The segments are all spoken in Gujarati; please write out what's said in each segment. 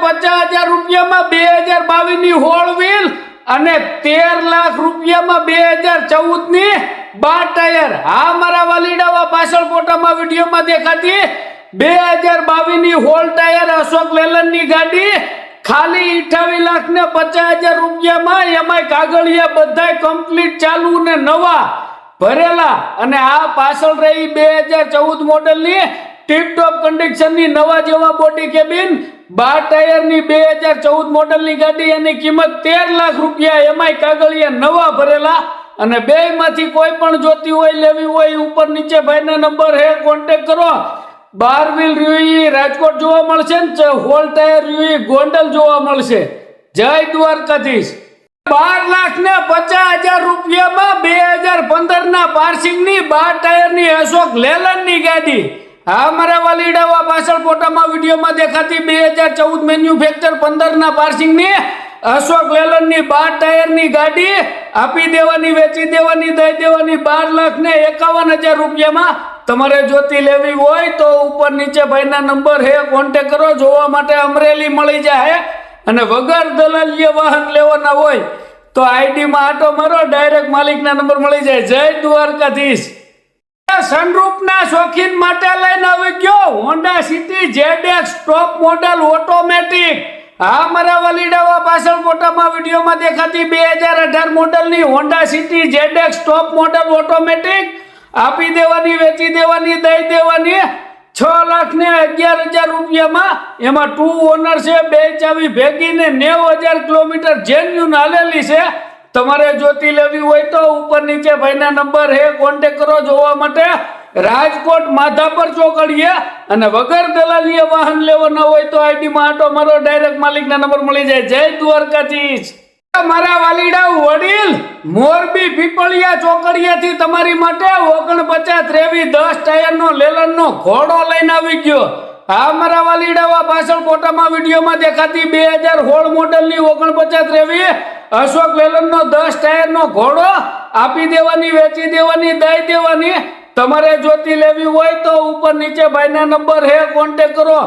પચાસ હજાર રૂપિયામાં બે હજાર બાવીસ હોળ વ્હીલ અને તેર લાખ રૂપિયામાં બે હજાર ચૌદની બાર ટાયર. હા, મારા વાલીડાવા વિડીયોમાં દેખાતી બે હજાર બાવીસ હોલ ટાયર અશોક લેલનની ગાડી. ખાલી અઠાવીસ લાખ ને પચાસ હજાર રૂપિયામાં એમાંય કાગળિયા બધા કમ્પ્લીટ ચાલુ ને નવા ભરેલા. અને આ પાછળ રહી બે હજાર ચૌદ મોડલની ટીપ ટોપ કન્ડિશનની નવા જેવા બોડી કેબિન બાર ટાયરની બે હજાર ચૌદ મોડલની ગાડી એની કિંમત તેર લાખ રૂપિયા, એમાંય કાગળિયા નવા ભરેલા અને બે માંથી કોઈ પણ જોતી હોય, લેવી હોય ઉપર નીચે ભાઈના નંબર હે કોન્ટેક કરો. બાર વ્હીલ રૂઈ રાજકોટ જોવા મળશે ને હોલ ટાયર રૂઈ ગોંડલ જોવા મળશે. જય દ્વારકાધીશ. બાર લાખ ને પચાસ હજાર રૂપિયામાં બે હજાર પંદર ના પાર્સિંગની બાર ટાયરની અશોક લેલનની ગાડી. હા, મારા વાલીડાવા પાછળ ફોટામાં, વિડીયોમાં દેખાતી બે હજાર ચૌદ મેન્યુફેક્ચર પંદર ના પાર્સિંગની અશોક લેલનની બાર ટાયરની ગાડી, આપી દેવાની, વેચી દેવાની, દઈ દેવાની બાર લાખ ને એકાવન હજાર રૂપિયામાં તમારે જોતી લેવી હોય તો ઉપર નીચે ભાઈના નંબર હે કોન્ટેક કરો, જોવા માટે અમરેલી મળી જાય અને વગર દલાલીય વાહન લેવાના હોય તો આઈડીમાં આટો મારો ડાયરેક્ટ માલિકના નંબર મળી જાય. જય દ્વારકાધીશ. સનરૂપના શોખીન માટે લઈને આવી ગયો Honda City ZX top model automatic હા, મારા વલીડાવા પાછળ ફોટામાં વિડીયોમાં દેખાતી બે હજાર અઢાર મોડેલની Honda City ZX top model automatic આપી દેવાની, વેચી દેવાની, દઈ દેવાની. છ લાખ ને અગિયાર હજાર રૂપિયામાં એમાં ટુ ઓનર છે, બે ચાવી ભેગીને નેવ હજાર કિલોમીટર જેન્યુન હાલેલી છે. તમારે જોતી લેવી હોય તો ઉપર નીચે ભાઈના નંબર હે કોન્ટેક કરો જોવા માટે. રાજકોટ માધાપર ચોકડીએ અને વગર દલાલીએ વાહન લેવાના હોય તો આઈડી માં આટો મારો ડાયરેક્ટ માલિકના નંબર મળી જાય. જય દ્વારકાધીશ. મારા વાલીડા વડીલ, મોરબી પીપળિયા ચોકડિયાથી તમારી માટે ઓગણપચાસ ત્રેવીસ દસ ટાયરનો, લેલનનો ઘોડો લઈને આવી ગયો. હા, મારા વાલીડાવા પાછળ ફોટામાં વિડીયોમાં દેખાતી બે હજાર સોળ મોડલની ઓગણપચાસ રેવી, અશોક લેલનનો દસ, ટાયરનો ઘોડો, આપી દેવાની, વેચી દેવાની, દઈ દેવાની. તમારે જોતી લેવી હોય તો ઉપર નીચે ભાઈના નંબર હે કોન્ટેક કરો.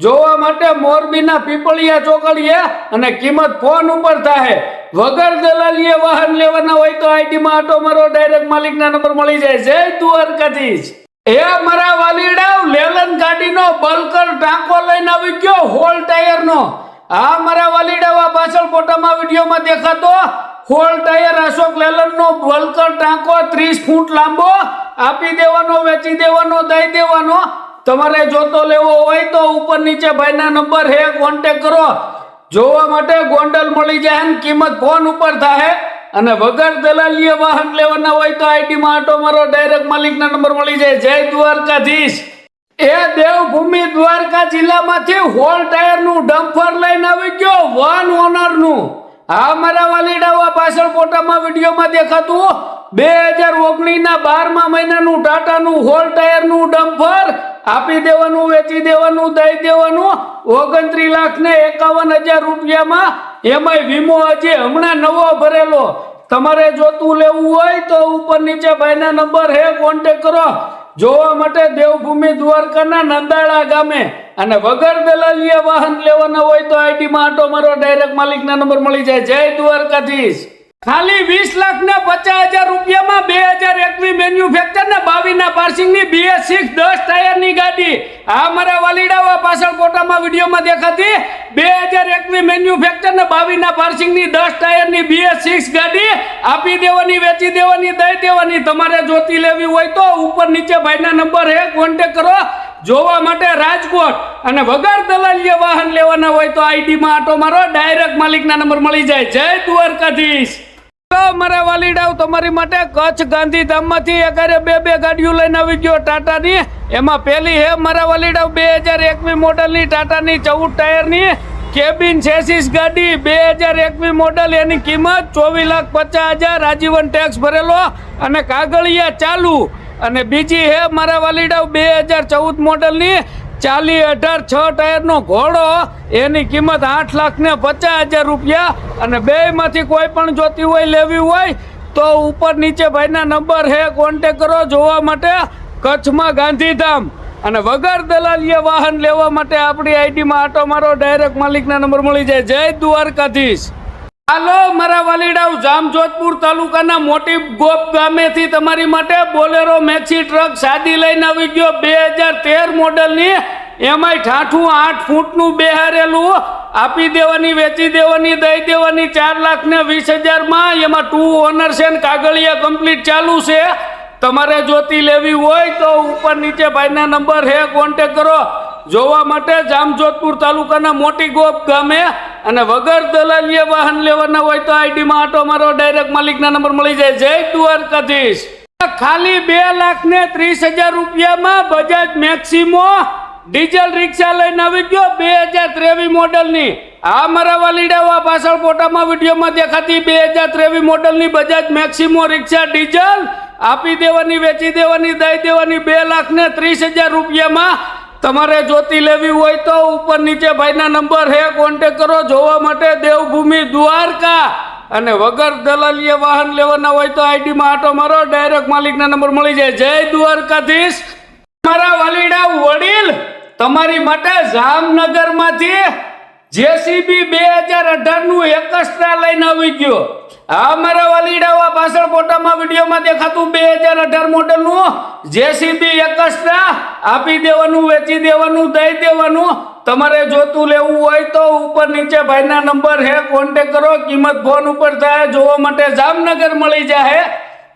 જોવા માટે મોરબીના પીપળિયા ચોકડીએ અને કિંમત ફોન ઉપર થાય વગર દલાલીએ વાહન લેવાના હોય તો આઈડી માં આટો મારો, ડાયરેક્ટ માલિકના નંબર મળી જાય. જય દ્વારકાધીશ. એ મારા વાલીડાવ લેલન ગાડીનો બલકર ટાંકો લઈને આવી ગયો, હોલ ટાયરનો. આ મારા વાલીડાવા પાછળ ફોટામાં વિડીયોમાં દેખાતો. હોલ ટાયર અશોક લેલનનો બલકર ટાંકો ત્રીસ ફૂટ લાંબો, આપી દેવાનો, વેચી દેવાનો, દઈ દેવાનો. તમારે જોતો લેવો હોય તો ઉપર નીચે ભાઈના નંબર હે કોન્ટેક કરો. જોવા માટે ગોંડલ મળી જાય ને કિંમત ફોન ઉપર થાય અને વગર દલાલીએ વાહન લેવાના હોય તો આઈડી માં આટો મારો ડાયરેક્ટ માલિકના નંબર મળી જાય. જય દ્વારકાધીશ. એ દેવભૂમિ દ્વારકા જિલ્લામાંથી હોલ ટાયરનું ડમ્ફર લઈને આવી ગયો વન ઓનરનું આ મારા વાલીડાવા પાછળ ફોટામાં, વિડીયોમાં દેખાતું બે હજાર ઓગણીસ ના બારમા મહિનાનું ટાટાનું હોલ ટાયરનું ડમ્ફર આપી દેવાનું, વેચી દેવાનું, દઈ દેવાનું. ઓગણત્રીસ લાખ ને એકાવન હજાર રૂપિયામાં એમાંય વીમો હજી હમણાં નવો ભરેલો. તમારે જોતું લેવું હોય તો ઉપર નીચે ભાઈના નંબર હે કોન્ટેક કરો. જોવા માટે દેવભૂમિ દ્વારકાના નંદાળા ગામે. અને વગર દલાલીએ વાહન લેવાના હોય તો આઈટીમાં આટો મારો ડાયરેક્ટ માલિકના નંબર મળી જાય. જય દ્વારકાધીશ. ખાલી વીસ લાખ ને પચાસ હજાર રૂપિયામાં બે હજાર એકવી મેન્યુફેક્ચર ને બાવીસ ના પાર્સિંગની બીએસ સિક્સ દસ ટાયરની ગાડી. આ મારા વાલીડાવા પાછળ ફોટામાં વિડીયોમાં દેખાતી. બે હજાર એકવી મેન્યુફેક્ચર ને બાવીસ ના પાર્સિંગની દસ ટાયરની બીએસ સિક્સ ગાડી. આપી દેવાની, વેચી દેવાની, દઈ દેવાની. તમારે જોતી લેવી હોય તો ઉપર નીચે ભાઈના નંબર હે કોન્ટેક કરો. જોવા માટે રાજકોટ. અને વગર દલાલીએ વાહન લેવાના હોય તો આઈડી માં આટો મારો. ડાયરેક્ટ માલિકના નંબર મળી જાય. જય દ્વારકાધીશ. તો મારા વાલીડાવ તમારી માટે કચ્છ ગાંધીધામમાંથી એકારે બે બે ગાડીઓ લઈને આવી ગયો ટાટાની. એમાં પહેલી હે મારા વાલીડાવ બે હજાર એકમી મોડલની ટાટાની ચૌદ ટાયરની કેબિન સેસિસ ગાડી. બે હજાર એકમી મોડલ, એની કિંમત ચોવીસ લાખ પચાસ હજાર. આજીવન ટેક્સ ભરેલો અને કાગળિયા ચાલુ. અને બીજી હે મારા વાલીડાવ બે હજાર ચૌદ મોડલની ચાલી અઢાર છ ટાયરનો ઘોડો, એની કિંમત આઠ લાખ ને પચાસ હજાર રૂપિયા. અને બે માંથી કોઈ પણ જોતી હોય, લેવી હોય, તો ઉપર નીચે ભાઈના નંબર હે કોન્ટેક કરો જોવા માટે કચ્છમાં ગાંધીધામ. અને વગર દલાલીએ વાહન લેવા માટે આપણી આઈડીમાં આટો મારો ડાયરેક્ટ માલિકના નંબર મળી જાય. જય દ્વારકાધીશ. હાલો, મારા વાલીડાઓ જામજોધપુર તાલુકાના મોટી ગોપ ગામેથી તમારી માટે બોલેરો મેક્સી ટ્રક સાદી લઈને આવી ગયો. બે હજાર તેર મોડલની એમાંય ઠાઠું આઠ ફૂટનું બેહારેલું. આપી દેવાની, વેચી દેવાની, દઈ દેવાની ચાર લાખ ને વીસ હજારમાં. એમાં ટુ ઓનર છે ને કાગળિયા કમ્પ્લીટ ચાલુ છે. તમારે જોતી લેવી હોય તો ઉપર નીચે ભાઈના નંબર હે કોન્ટેક કરો. જોવા માટે જામજોધપુર તાલુકાના મોટી ગોપ ગામે અને વગર દલાલીએ વાહન લેવાના હોય તો આઈડીમાં આટો મારો ડાયરેક્ટ માલિકના નંબર મળી જાય. જય દ્વારકાધીશ. ખાલી બે લાખ ને ત્રીસ હજાર રૂપિયામાં બજાજ મેક્સિમો ડીઝલ રિક્ષા લઈને આવી ગયો બે હજાર ત્રેવીસ મોડલની. આ મારા વાલીડાવા પાછળ ફોટામાં વિડીયોમાં દેખાતી બે હજાર ત્રેવીસ મોડલની બજાજ મેક્સિમો રિક્ષા ડીઝલ આપી દેવાની, વેચી દેવાની, દઈ દેવાની બે લાખ ને ત્રીસ હજાર રૂપિયામાં તમારે જોતી લેવી હોય તો ઉપર નીચે ભાઈના નંબર હે કોન્ટેક કરો, જોવા માટે દેવભૂમિ દ્વારકા. અને વગર દલાલીએ વાહન લેવાના હોય તો આઈડીમાં આટો મારો ડાયરેક્ટ માલિકના નંબર મળી જાય. જય દ્વારકાધીશ. મારા વાલીડા વડીલ, તમારી માટે જામનગરમાંથી જેસીબી બે હજાર અઢારનું એકસ્ટ્રા લઈને આવી ગયો. આ મારા વાલીડાવા પાછળ ફોટામાં વિડીયોમાં દેખાતું બે હજાર અઢાર મોડલનું જેસીબી એકસ્ટ્રા આપી દેવાનું, વેચી દેવાનું, દઈ દેવાનું. તમારે જોતું લેવું હોય તો ઉપર નીચે ભાઈના નંબર હે કોન્ટેક કરો. કિંમત ફોન ઉપર થાય, જોવા માટે જામનગર મળી જાય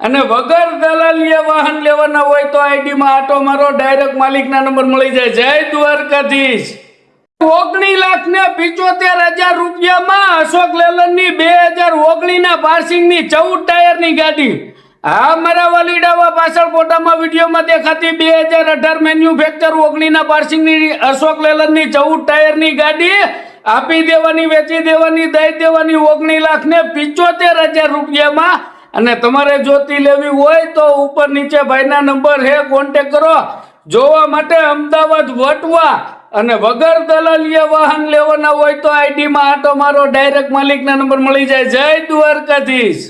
અને વગર દલાલીએ વાહન લેવાના હોય તો આઈડીમાં આટો મારો ડાયરેક્ટ માલિકના નંબર મળી જાય. જય દ્વારકાધીશ. ઓગણી લાખ ને પિચોતેર હજાર રૂપિયામાં અશોક લેલનની બે હજાર ઓગણી ના પાર્સિંગની ચૌદ ટાયરની ગાડી. હા, મારા વલીડાવા પાછળ ફોટામાં વિડીયોમાં દેખાતી બે હજાર અઢાર મેન્યુફેક્ચર ઓગણી ના પાર્સિંગની અશોક લેલનની ચૌદ ટાયરની ગાડી. આપી દેવાની, વેચી દેવાની, દઈ દેવાની ઓગણી લાખ ને પિચોતેર હજાર રૂપિયામાં. અને તમારે જોતી લેવી હોય તો ઉપર નીચે ભાઈના નંબર હે કોન્ટેક કરો. જોવા માટે અમદાવાદ વટવા અને વગર દલાલીએ વાહન લેવાના હોય તો આઈડીમાં આટો મારો ડાયરેક્ટ માલિકના નંબર મળી જાય. જય દ્વારકાધીશ.